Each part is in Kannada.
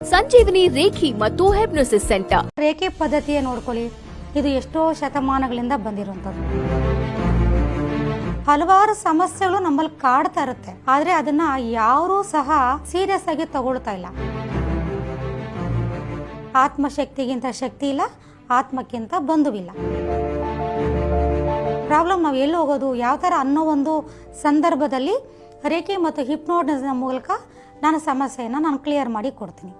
ಸಂಜೀವಿನಿ ರೇಖಿ ಮತ್ತು ಹೆಬ್ನೋಸಿಸ್ ಸೆಂಟರ್. ರೇಖೆ ಪದ್ಧತಿಯ ನೋಡ್ಕೊಳ್ಳಿ. ಇದು ಎಷ್ಟೋ ಶತಮಾನಗಳಿಂದ ಬಂದಿರುವಂಥದ್ದು. ಹಲವಾರು ಸಮಸ್ಯೆಗಳು ನಮ್ಮಲ್ಲಿ ಕಾಡ್ತಾ ಇರುತ್ತೆ. ಆದರೆ ಅದನ್ನ ಯಾರೂ ಸಹ ಸೀರಿಯಸ್ ಆಗಿ ತಗೊಳ್ತಾ ಇಲ್ಲ. ಆತ್ಮಶಕ್ತಿಗಿಂತ ಶಕ್ತಿ ಇಲ್ಲ, ಆತ್ಮಕ್ಕಿಂತ ಬಂಧುವಿಲ್ಲ. ಪ್ರಾಬ್ಲಮ್ ನಾವು ಎಲ್ಲಿ ಹೋಗೋದು, ಯಾವ ಥರ ಅನ್ನೋ ಒಂದು ಸಂದರ್ಭದಲ್ಲಿ ರೇಖೆ ಮತ್ತು ಹಿಪ್ನೋಟಿಸ್ನ ಮೂಲಕ ನಾನು ಸಮಸ್ಯೆಯನ್ನು ನಾನು ಕ್ಲಿಯರ್ ಮಾಡಿ ಕೊಡ್ತೀನಿ.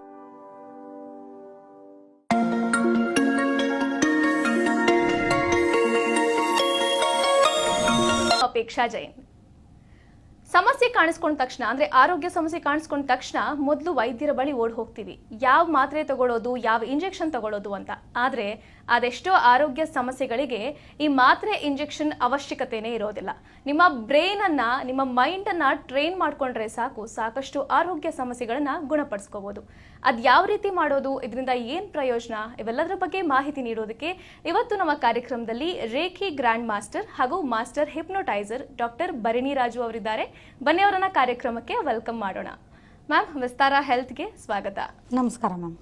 ಅಪೇಕ್ಷಾ ಜೈನ್ ಸಮಸ್ಯೆ ಕಾಣಿಸ್ಕೊಂಡ ತಕ್ಷಣ, ಅಂದ್ರೆ ಆರೋಗ್ಯ ಸಮಸ್ಯೆ ಕಾಣಿಸ್ಕೊಂಡ ತಕ್ಷಣ ಮೊದಲು ವೈದ್ಯರ ಬಳಿ ಓಡ್ ಹೋಗ್ತೀವಿ. ಯಾವ ಮಾತ್ರೆ ತಗೊಳ್ಳೋದು ಯಾವ ಇಂಜೆಕ್ಷನ್ ತಗೊಳ್ಳೋದು ಅಂತ. ಆದ್ರೆ ಅದೆಷ್ಟೋ ಆರೋಗ್ಯ ಸಮಸ್ಯೆಗಳಿಗೆ ಈ ಮಾತ್ರೆ ಇಂಜೆಕ್ಷನ್ ಅವಶ್ಯಕತೆನೇ ಇರೋದಿಲ್ಲ. ನಿಮ್ಮ ಬ್ರೈನ್ ಅನ್ನ, ನಿಮ್ಮ ಮೈಂಡ್ ಅನ್ನ ಟ್ರೈನ್ ಮಾಡ್ಕೊಂಡ್ರೆ ಸಾಕು, ಸಾಕಷ್ಟು ಆರೋಗ್ಯ ಸಮಸ್ಯೆಗಳನ್ನ ಗುಣಪಡಿಸ್ಕೋಬಹುದು ಅದ್ ಯಾವ ರೀತಿ ಮಾಡೋದು, ಇದರಿಂದ ಏನ್ ಪ್ರಯೋಜನ, ಇವೆಲ್ಲದರ ಬಗ್ಗೆ ಮಾಹಿತಿ ನೀಡೋದಕ್ಕೆ ಇವತ್ತು ನಮ್ಮ ಕಾರ್ಯಕ್ರಮದಲ್ಲಿ ರೇಖಿ ಗ್ರ್ಯಾಂಡ್ ಮಾಸ್ಟರ್ ಹಾಗೂ master hypnotiser doctor Bharani Raju ಅವರಿದ್ದಾರೆ. ಬನ್ನಿ ಅವರನ್ನ ಕಾರ್ಯಕ್ರಮಕ್ಕೆ ವೆಲ್ಕಮ್ ಮಾಡೋಣ. ಮ್ಯಾಮ್ ವಿಸ್ತಾರ ಹೆಲ್ತ್ಗೆ ಸ್ವಾಗತ. ನಮಸ್ಕಾರ ಮ್ಯಾಮ್.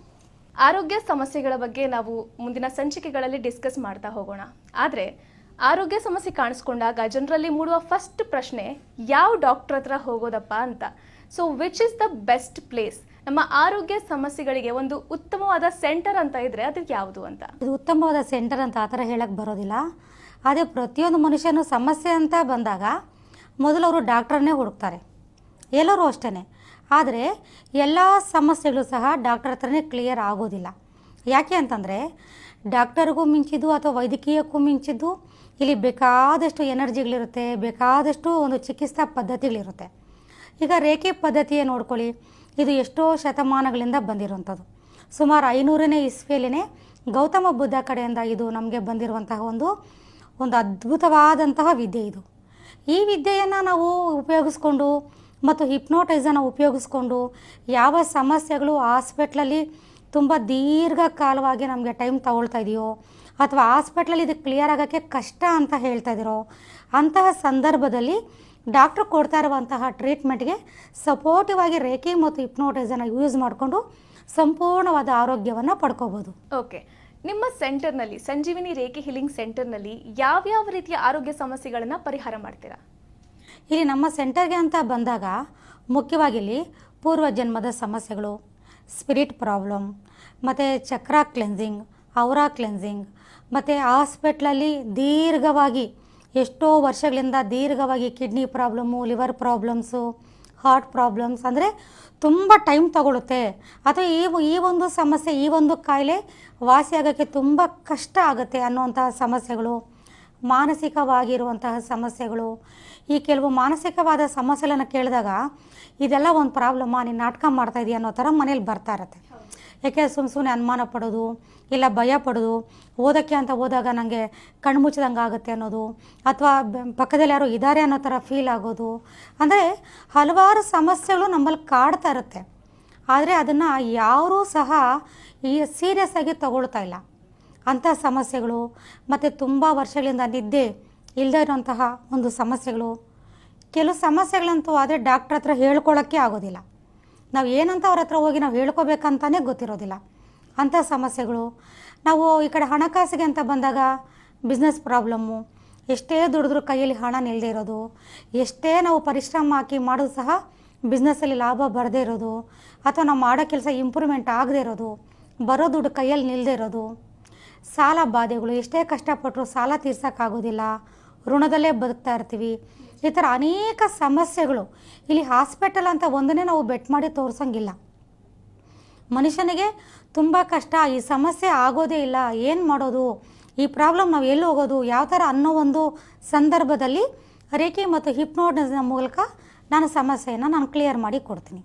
ಆರೋಗ್ಯ ಸಮಸ್ಯೆಗಳ ಬಗ್ಗೆ ನಾವು ಮುಂದಿನ ಸಂಚಿಕೆಗಳಲ್ಲಿ ಡಿಸ್ಕಸ್ ಮಾಡ್ತಾ ಹೋಗೋಣ. ಆದರೆ ಆರೋಗ್ಯ ಸಮಸ್ಯೆ ಕಾಣಿಸ್ಕೊಂಡಾಗ ಜನರಲ್ಲಿ ಮೂಡುವ ಫಸ್ಟ್ ಪ್ರಶ್ನೆ ಯಾವ ಡಾಕ್ಟರ್ ಹತ್ರ ಹೋಗೋದಪ್ಪ ಅಂತ. So which is the best place ನಮ್ಮ ಆರೋಗ್ಯ ಸಮಸ್ಯೆಗಳಿಗೆ ಒಂದು ಉತ್ತಮವಾದ ಸೆಂಟರ್ ಅಂತ ಇದ್ರೆ ಅದು ಯಾವುದು ಅಂತ? ಇದು ಉತ್ತಮವಾದ ಸೆಂಟರ್ ಅಂತ ಆ ಥರ ಹೇಳಕ್ಕೆ ಬರೋದಿಲ್ಲ. ಆದರೆ ಪ್ರತಿಯೊಂದು ಮನುಷ್ಯನು ಸಮಸ್ಯೆ ಅಂತ ಬಂದಾಗ ಮೊದಲು ಅವರು ಡಾಕ್ಟ್ರನ್ನೇ ಹುಡುಕ್ತಾರೆ. ಎಲ್ಲರೂ ಅಷ್ಟೇ ಆದರೆ ಎಲ್ಲ ಸಮಸ್ಯೆಗಳು ಸಹ ಡಾಕ್ಟರ್ ಹತ್ರನೇ ಕ್ಲಿಯರ್ ಆಗೋದಿಲ್ಲ. ಯಾಕೆ ಅಂತಂದರೆ ಡಾಕ್ಟರ್ಗೂ ಮಿಂಚಿದ್ದು ಅಥವಾ ವೈದ್ಯಕೀಯಕ್ಕೂ ಮಿಂಚಿದ್ದು ಇಲ್ಲಿ ಬೇಕಾದಷ್ಟು ಎನರ್ಜಿಗಳಿರುತ್ತೆ, ಬೇಕಾದಷ್ಟು ಒಂದು ಚಿಕಿತ್ಸಾ ಪದ್ಧತಿಗಳಿರುತ್ತೆ. ಈಗ ರೇಖೆ ಪದ್ಧತಿಯೇ ನೋಡ್ಕೊಳ್ಳಿ. ಇದು ಎಷ್ಟೋ ಶತಮಾನಗಳಿಂದ ಬಂದಿರುವಂಥದ್ದು. ಸುಮಾರು ಐನೂರನೇ ಇಸ್ವಿಯಲ್ಲಿನೇ ಗೌತಮ ಬುದ್ಧ ಕಡೆಯಿಂದ ಇದು ನಮಗೆ ಬಂದಿರುವಂತಹ ಒಂದು ಒಂದು ಅದ್ಭುತವಾದಂತಹ ವಿದ್ಯೆ ಇದು. ಈ ವಿದ್ಯೆಯನ್ನು ನಾವು ಉಪಯೋಗಿಸ್ಕೊಂಡು ಮತ್ತು ಹಿಪ್ನೋಟೈಸನ್ನು ಉಪಯೋಗಿಸ್ಕೊಂಡು ಯಾವ ಸಮಸ್ಯೆಗಳು ಹಾಸ್ಪಿಟ್ಲಲ್ಲಿ ತುಂಬ ದೀರ್ಘಕಾಲವಾಗಿ ನಮಗೆ ಟೈಮ್ ತಗೊಳ್ತಾ ಇದೆಯೋ ಅಥವಾ ಹಾಸ್ಪಿಟ್ಲಲ್ಲಿ ಇದು ಕ್ಲಿಯರ್ ಆಗೋಕ್ಕೆ ಕಷ್ಟ ಅಂತ ಹೇಳ್ತಾ ಇದ್ದೀರೋ ಅಂತಹ ಸಂದರ್ಭದಲ್ಲಿ ಡಾಕ್ಟ್ರು ಕೊಡ್ತಾ ಇರುವಂತಹ ಟ್ರೀಟ್ಮೆಂಟ್ಗೆ ಸಪೋರ್ಟಿವ್ ಆಗಿ ರೇಖೆ ಮತ್ತು ಹಿಪ್ನೋಟೈಸನ್ನು ಯೂಸ್ ಮಾಡಿಕೊಂಡು ಸಂಪೂರ್ಣವಾದ ಆರೋಗ್ಯವನ್ನು ಪಡ್ಕೋಬೋದು. ಓಕೆ. ನಿಮ್ಮ ಸೆಂಟರ್ನಲ್ಲಿ, ಸಂಜೀವಿನಿ ರೇಖೆ ಹಿಲಿಂಗ್ ಸೆಂಟರ್ನಲ್ಲಿ ಯಾವ್ಯಾವ ರೀತಿಯ ಆರೋಗ್ಯ ಸಮಸ್ಯೆಗಳನ್ನು ಪರಿಹಾರ ಮಾಡ್ತೀರಾ? ಇಲ್ಲಿ ನಮ್ಮ ಸೆಂಟರ್ಗೆ ಅಂತ ಬಂದಾಗ ಮುಖ್ಯವಾಗಿ ಇಲ್ಲಿ ಪೂರ್ವ ಜನ್ಮದ ಸಮಸ್ಯೆಗಳು ಸ್ಪಿರಿಟ್ ಪ್ರಾಬ್ಲಮ್ ಮತ್ತು ಚಕ್ರ ಕ್ಲೆನ್ಸಿಂಗ್ ಔರಾ ಕ್ಲೆನ್ಸಿಂಗ್ ಮತ್ತು ಹಾಸ್ಪಿಟ್ಲಲ್ಲಿ ದೀರ್ಘವಾಗಿ ಎಷ್ಟೋ ವರ್ಷಗಳಿಂದ ದೀರ್ಘವಾಗಿ kidney problem liver problems heart problems ಅಂದರೆ ತುಂಬ ಟೈಮ್ ತಗೊಳುತ್ತೆ. ಅಥವಾ ಈ ಈ ಒಂದು ಸಮಸ್ಯೆ, ಈ ಒಂದು ಕಾಯಿಲೆ ವಾಸಿಯಾಗೋಕ್ಕೆ ತುಂಬ ಕಷ್ಟ ಆಗುತ್ತೆ ಅನ್ನುವಂತಹ ಸಮಸ್ಯೆಗಳು, ಮಾನಸಿಕವಾಗಿರುವಂತಹ ಸಮಸ್ಯೆಗಳು. ಈ ಕೆಲವು ಮಾನಸಿಕವಾದ ಸಮಸ್ಯೆಗಳನ್ನು ಕೇಳಿದಾಗ, ಇದೆಲ್ಲ ಒಂದು ಪ್ರಾಬ್ಲಮ್ಮ ನೀನು ನಾಟಕ ಮಾಡ್ತಾ ಇದೀಯ ಅನ್ನೋ ಥರ ಮನೇಲಿ ಬರ್ತಾ ಇರತ್ತೆ. ಯಾಕೆ ಸುಮ್ಮ ಸುಮ್ಮನೆ ಅನುಮಾನ ಪಡೋದು? ಇಲ್ಲ ಭಯ ಪಡೋದು? ಓದೋಕ್ಕೆ ಅಂತ ಹೋದಾಗ ನನಗೆ ಕಣ್ಣು ಮುಚ್ಚಿದಂಗೆ ಆಗುತ್ತೆ ಅನ್ನೋದು? ಅಥವಾ ಪಕ್ಕದಲ್ಲಿ ಯಾರೋ ಇದ್ದಾರೆ ಅನ್ನೋ ಥರ ಫೀಲ್ ಆಗೋದು? ಅಂದರೆ ಹಲವಾರು ಸಮಸ್ಯೆಗಳು ನಮ್ಮಲ್ಲಿ ಕಾಡ್ತಾ ಇರುತ್ತೆ. ಆದರೆ ಅದನ್ನು ಯಾರೂ ಸಹ ಈ ಸೀರಿಯಸ್ ಆಗಿ ತಗೊಳ್ತಾ ಇಲ್ಲ. ಅಂಥ ಸಮಸ್ಯೆಗಳು, ಮತ್ತು ತುಂಬ ವರ್ಷಗಳಿಂದ ನಿದ್ದೆ ಇಲ್ಲದೇ ಇರೋಂತಹ ಒಂದು ಸಮಸ್ಯೆಗಳು. ಕೆಲವು ಸಮಸ್ಯೆಗಳಂತೂ ಆದರೆ ಡಾಕ್ಟ್ರ್ ಹತ್ರ ಹೇಳ್ಕೊಳ್ಳೋಕ್ಕೆ ಆಗೋದಿಲ್ಲ. ನಾವು ಏನಂತ ಅವ್ರ ಹತ್ರ ಹೋಗಿ ನಾವು ಹೇಳ್ಕೊಬೇಕಂತಾನೆ ಗೊತ್ತಿರೋದಿಲ್ಲ. ಅಂಥ ಸಮಸ್ಯೆಗಳು. ನಾವು ಈ ಕಡೆ ಹಣಕಾಸಿಗೆ ಅಂತ ಬಂದಾಗ ಬಿಸ್ನೆಸ್ ಪ್ರಾಬ್ಲಮ್ಮು ಎಷ್ಟೇ ದುಡಿದ್ರು ಕೈಯಲ್ಲಿ ಹಣ ನಿಲ್ಲದೆ ಇರೋದು, ಎಷ್ಟೇ ನಾವು ಪರಿಶ್ರಮ ಹಾಕಿ ಮಾಡೋದು ಸಹ ಬಿಸ್ನೆಸ್ಸಲ್ಲಿ ಲಾಭ ಬರದೇ ಇರೋದು, ಅಥವಾ ನಾವು ಮಾಡೋ ಕೆಲಸ ಇಂಪ್ರೂವ್ಮೆಂಟ್ ಆಗದೇ ಇರೋದು, ಬರೋ ದುಡ್ಡು ಕೈಯಲ್ಲಿ ನಿಲ್ಲದೆ ಇರೋದು, ಸಾಲ ಬಾಧೆಗಳು, ಎಷ್ಟೇ ಕಷ್ಟಪಟ್ಟರು ಸಾಲ ತೀರ್ಸೋಕ್ಕಾಗೋದಿಲ್ಲ ಋಣದಲ್ಲೇ ಬದುಕ್ತಾ ಇರ್ತೀವಿ. ಈ ಥರ ಅನೇಕ ಸಮಸ್ಯೆಗಳು ಇಲ್ಲಿ ಹಾಸ್ಪಿಟಲ್ ಅಂತ ಒಂದನ್ನೇ ನಾವು ಬೆಟ್ ಮಾಡಿ ತೋರಿಸಂಗಿಲ್ಲ. ಮನುಷ್ಯನಿಗೆ ತುಂಬ ಕಷ್ಟ, ಈ ಸಮಸ್ಯೆ ಆಗೋದೇ ಇಲ್ಲ, ಏನು ಮಾಡೋದು, ಈ ಪ್ರಾಬ್ಲಮ್ ನಾವು ಎಲ್ಲಿ ಹೋಗೋದು, ಯಾವ ಥರ ಅನ್ನೋ ಒಂದು ಸಂದರ್ಭದಲ್ಲಿ ರೇಖೆ ಮತ್ತು ಹಿಪ್ನೋಡ್ನ ಮೂಲಕ ನಾನು ಸಮಸ್ಯೆಯನ್ನು ನಾನು ಕ್ಲಿಯರ್ ಮಾಡಿ ಕೊಡ್ತೀನಿ.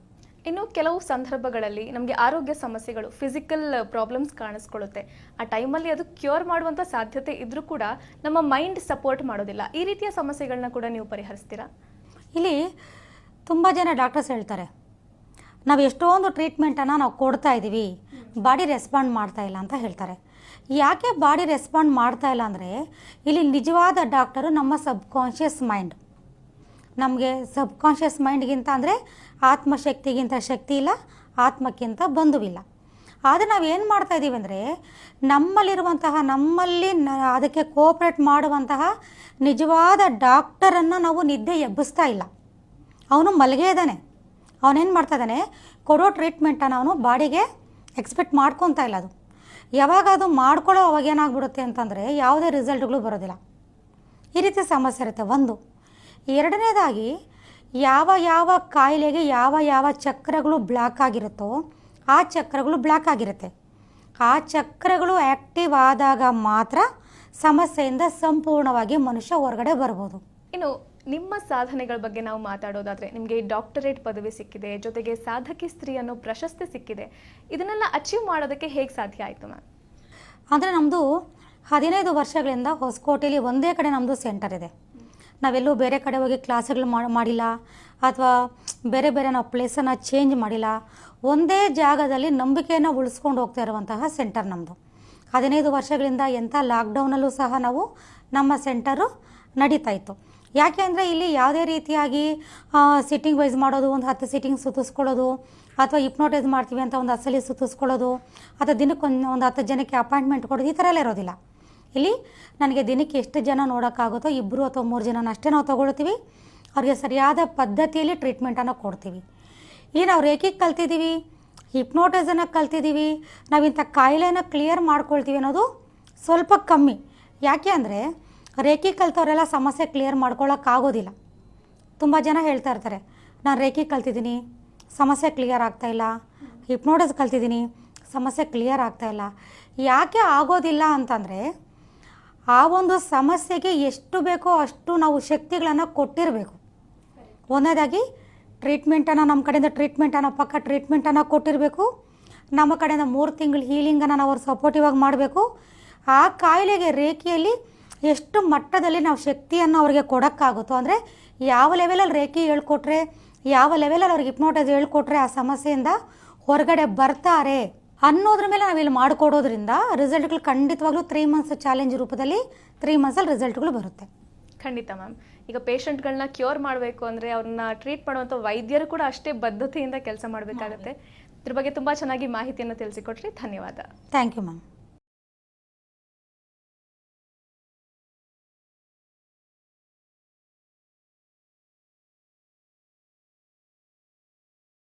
ಇನ್ನು ಕೆಲವು ಸಂದರ್ಭಗಳಲ್ಲಿ ನಮಗೆ ಆರೋಗ್ಯ ಸಮಸ್ಯೆಗಳು ಫಿಸಿಕಲ್ ಪ್ರಾಬ್ಲಮ್ಸ್ ಕಾಣಿಸ್ಕೊಳ್ಳುತ್ತೆ. ಆ ಟೈಮಲ್ಲಿ ಅದು ಕ್ಯೂರ್ ಮಾಡುವಂಥ ಸಾಧ್ಯತೆ ಇದ್ದರೂ ಕೂಡ ನಮ್ಮ ಮೈಂಡ್ ಸಪೋರ್ಟ್ ಮಾಡೋದಿಲ್ಲ. ಈ ರೀತಿಯ ಸಮಸ್ಯೆಗಳನ್ನ ಕೂಡ ನೀವು ಪರಿಹರಿಸ್ತೀರಾ? ಇಲ್ಲಿ ತುಂಬ ಜನ ಡಾಕ್ಟರ್ಸ್ ಹೇಳ್ತಾರೆ, ನಾವು ಎಷ್ಟೊಂದು ಟ್ರೀಟ್ಮೆಂಟನ್ನು ನಾವು ಕೊಡ್ತಾ ಇದ್ದೀವಿ ಬಾಡಿ ರೆಸ್ಪಾಂಡ್ ಮಾಡ್ತಾ ಇಲ್ಲ ಅಂತ ಹೇಳ್ತಾರೆ. ಯಾಕೆ ಬಾಡಿ ರೆಸ್ಪಾಂಡ್ ಮಾಡ್ತಾ ಇಲ್ಲ ಅಂದರೆ, ಇಲ್ಲಿ ನಿಜವಾದ ಡಾಕ್ಟರು ನಮ್ಮ ಸಬ್ಕಾನ್ಷಿಯಸ್ ಮೈಂಡ್ ನಮಗೆ ಸಬ್ಕಾನ್ಷಿಯಸ್ ಮೈಂಡ್ಗಿಂತ ಅಂದರೆ ಆತ್ಮಶಕ್ತಿಗಿಂತ ಶಕ್ತಿ ಇಲ್ಲ, ಆತ್ಮಕ್ಕಿಂತ ಬಂಧುವಿಲ್ಲ. ಆದರೆ ನಾವು ಏನು ಮಾಡ್ತಾ ಇದ್ದೀವಿ ಅಂದರೆ, ನಮ್ಮಲ್ಲಿರುವಂತಹ, ನಮ್ಮಲ್ಲಿ ಅದಕ್ಕೆ ಕೋಪ್ರೇಟ್ ಮಾಡುವಂತಹ ನಿಜವಾದ ಡಾಕ್ಟರನ್ನು ನಾವು ನಿದ್ದೆ ಎಬ್ಬಿಸ್ತಾ ಇಲ್ಲ. ಅವನು ಮಲಗೇ ಇದ್ದಾನೆ. ಅವನೇನು ಮಾಡ್ತಾ ಇದ್ದಾನೆ, ಕೊಡೋ ಟ್ರೀಟ್ಮೆಂಟನ್ನು ಅವನು ಬಾಡಿಗೆ ಎಕ್ಸ್ಪೆಕ್ಟ್ ಮಾಡ್ಕೊತಾ ಇಲ್ಲ ಅದು. ಯಾವಾಗ ಅದು ಮಾಡ್ಕೊಳ್ಳೋ ಅವಾಗ ಏನಾಗ್ಬಿಡುತ್ತೆ ಅಂತಂದರೆ, ಯಾವುದೇ ರಿಸಲ್ಟ್ಗಳು ಬರೋದಿಲ್ಲ. ಈ ರೀತಿ ಸಮಸ್ಯೆ ಇರುತ್ತೆ. ಒಂದು, ಎರಡನೇದಾಗಿ ಯಾವ ಯಾವ ಕಾಯಿಲೆಗೆ ಯಾವ ಯಾವ ಚಕ್ರಗಳು ಬ್ಲಾಕ್ ಆಗಿರುತ್ತೋ ಆ ಚಕ್ರಗಳು ಬ್ಲಾಕ್ ಆಗಿರುತ್ತೆ. ಆ ಚಕ್ರಗಳು ಆ್ಯಕ್ಟಿವ್ ಆದಾಗ ಮಾತ್ರ ಸಮಸ್ಯೆಯಿಂದ ಸಂಪೂರ್ಣವಾಗಿ ಮನುಷ್ಯ ಹೊರಗಡೆ ಬರ್ಬೋದು. ಇನ್ನು ನಿಮ್ಮ ಸಾಧನೆಗಳ ಬಗ್ಗೆ ನಾವು ಮಾತಾಡೋದಾದರೆ ನಿಮಗೆ ಡಾಕ್ಟರೇಟ್ ಪದವಿ ಸಿಕ್ಕಿದೆ ಜೊತೆಗೆ ಸಾಧಕಿ ಸ್ತ್ರೀ ಅನ್ನೋ ಪ್ರಶಸ್ತಿ ಸಿಕ್ಕಿದೆ. ಇದನ್ನೆಲ್ಲ ಅಚೀವ್ ಮಾಡೋದಕ್ಕೆ ಹೇಗೆ ಸಾಧ್ಯ ಆಯಿತು ಮ್ಯಾಮ್? ಅಂದರೆ ನಮ್ಮದು ಹದಿನೈದು ವರ್ಷಗಳಿಂದ ಹೊಸಕೋಟೆಯಲ್ಲಿ ಒಂದೇ ಕಡೆ ನಮ್ಮದು ಸೆಂಟರ್ ಇದೆ. ನಾವೆಲ್ಲೂ ಬೇರೆ ಕಡೆ ಹೋಗಿ ಕ್ಲಾಸ್ಗಳು ಮಾಡಿ ಮಾಡಿಲ್ಲ, ಅಥವಾ ಬೇರೆ ಬೇರೆ ನಾವು ಪ್ಲೇಸನ್ನು ಚೇಂಜ್ ಮಾಡಿಲ್ಲ, ಒಂದೇ ಜಾಗದಲ್ಲಿ ನಂಬಿಕೆಯನ್ನು ಉಳಿಸ್ಕೊಂಡು ಹೋಗ್ತಾ ಇರುವಂತಹ ಸೆಂಟರ್ ನಮ್ಮದು ಹದಿನೈದು ವರ್ಷಗಳಿಂದ ಎಂಥ ಲಾಕ್ಡೌನಲ್ಲೂ ಸಹ ನಾವು ನಮ್ಮ ಸೆಂಟರು ನಡೀತಾ ಇತ್ತು. ಯಾಕೆ ಅಂದರೆ ಇಲ್ಲಿ ಯಾವುದೇ ರೀತಿಯಾಗಿ ಸಿಟ್ಟಿಂಗ್ ವೈಸ್ ಮಾಡೋದು, ಒಂದು ಹತ್ತು ಸಿಟ್ಟಿಂಗ್ ಸುತ್ತಿಸ್ಕೊಳ್ಳೋದು, ಅಥವಾ ಇಪ್ನೋಟೈಸ್ ಮಾಡ್ತೀವಿ ಅಂತ ಒಂದು ಅಸಲಿ ಸುತ್ತಿಸ್ಕೊಳ್ಳೋದು, ಅಥವಾ ದಿನಕ್ಕೆ ಒಂದು ಒಂದು ಹತ್ತು ಜನಕ್ಕೆ ಅಪಾಯಿಂಟ್ಮೆಂಟ್ ಕೊಡೋದು ಈ ಥರ ಎಲ್ಲ ಇರೋದಿಲ್ಲ. ಇಲ್ಲಿ ನನಗೆ ದಿನಕ್ಕೆ ಎಷ್ಟು ಜನ ನೋಡೋಕ್ಕಾಗುತ್ತೋ ಇಬ್ಬರು ಅಥವಾ ಮೂರು ಜನನ ಅಷ್ಟೇ ನಾವು ತೊಗೊಳ್ತೀವಿ. ಅವ್ರಿಗೆ ಸರಿಯಾದ ಪದ್ಧತಿಯಲ್ಲಿ ಟ್ರೀಟ್ಮೆಂಟನ್ನು ಕೊಡ್ತೀವಿ. ಇಲ್ಲಿ ನಾವು ರೇಖಿಗೆ ಕಲ್ತಿದ್ದೀವಿ ಹಿಪ್ನೋಟೈಸನ್ನು ಕಲ್ತಿದ್ದೀವಿ ನಾವು ಇಂಥ ಕಾಯಿಲೆನ ಕ್ಲಿಯರ್ ಮಾಡ್ಕೊಳ್ತೀವಿ ಅನ್ನೋದು ಸ್ವಲ್ಪ ಕಮ್ಮಿ. ಯಾಕೆ ಅಂದರೆ ರೇಖಿ ಕಲ್ತವರೆಲ್ಲ ಸಮಸ್ಯೆ ಕ್ಲಿಯರ್ ಮಾಡ್ಕೊಳ್ಳೋಕ್ಕಾಗೋದಿಲ್ಲ ತುಂಬ ಜನ ಹೇಳ್ತಾ ಇರ್ತಾರೆ, ನಾನು ರೇಖಿ ಕಲ್ತಿದ್ದೀನಿ, ಸಮಸ್ಯೆ ಕ್ಲಿಯರ್ ಆಗ್ತಾಯಿಲ್ಲ ಹಿಪ್ನೋಟೈಸ್ ಕಲ್ತಿದ್ದೀನಿ, ಸಮಸ್ಯೆ ಕ್ಲಿಯರ್ ಆಗ್ತಾಯಿಲ್ಲ ಯಾಕೆ ಆಗೋದಿಲ್ಲ ಅಂತಂದರೆ ಆ ಒಂದು ಸಮಸ್ಯೆಗೆ ಎಷ್ಟು ಬೇಕೋ ಅಷ್ಟು ನಾವು ಶಕ್ತಿಗಳನ್ನು ಕೊಟ್ಟಿರಬೇಕು. ಒಂದನೇದಾಗಿ ಟ್ರೀಟ್ಮೆಂಟನ್ನು ನಮ್ಮ ಕಡೆಯಿಂದ ಟ್ರೀಟ್ಮೆಂಟನ್ನು ಪಕ್ಕ ಟ್ರೀಟ್ಮೆಂಟನ್ನು ಕೊಟ್ಟಿರಬೇಕು. ನಮ್ಮ ಕಡೆಯಿಂದ ಮೂರು ತಿಂಗಳು ಹೀಲಿಂಗನ್ನು ನಾವು ಅವ್ರು ಸಪೋರ್ಟಿವ್ ಆಗಿ ಮಾಡಬೇಕು. ಆ ಕಾಯಿಲೆಗೆ ರೇಖೆಯಲ್ಲಿ ಎಷ್ಟು ಮಟ್ಟದಲ್ಲಿ ನಾವು ಶಕ್ತಿಯನ್ನು ಅವರಿಗೆ ಕೊಡೋಕ್ಕಾಗುತ್ತೋ, ಅಂದರೆ ಯಾವ ಲೆವೆಲಲ್ಲಿ ರೇಖೆ ಹೇಳ್ಕೊಟ್ರೆ, ಯಾವ ಲೆವೆಲಲ್ಲಿ ಅವ್ರಿಗೆ ಹಿಪ್ನೋಟೈಸ್ ಹೇಳ್ಕೊಟ್ರೆ ಆ ಸಮಸ್ಯೆಯಿಂದ ಹೊರಗಡೆ ಬರ್ತಾರೆ. ಅನ್ನೋದ್ರ ಮೇಲೆ ನಾವಿಲ್ಲಿ ಮಾಡಿಕೊಡೋದ್ರಿಂದ ರಿಸಲ್ಟ್ಗಳು ಖಂಡಿತವಾಗ್ಲೂ ತ್ರೀ ಮಂತ್ಸ್ ಚಾಲೆಂಜ್ ರೂಪದಲ್ಲಿ ತ್ರೀ ಮಂತ್ಸಲ್ಲಿ ರಿಸಲ್ಟ್ಗಳು ಬರುತ್ತೆ. ಖಂಡಿತ ಮ್ಯಾಮ್. ಈಗ ಪೇಷಂಟ್ಗಳನ್ನ ಕ್ಯೂರ್ ಮಾಡಬೇಕು ಅಂದರೆ ಅವ್ರನ್ನ ಟ್ರೀಟ್ ಮಾಡುವಂಥ ವೈದ್ಯರು ಕೂಡ ಅಷ್ಟೇ ಬದ್ಧತೆಯಿಂದ ಕೆಲಸ ಮಾಡಬೇಕಾಗುತ್ತೆ. ಇದ್ರ ಬಗ್ಗೆ ತುಂಬ ಚೆನ್ನಾಗಿ ಮಾಹಿತಿಯನ್ನು ತಿಳಿಸಿಕೊಟ್ರಿ. ಧನ್ಯವಾದ. Thank you ma'am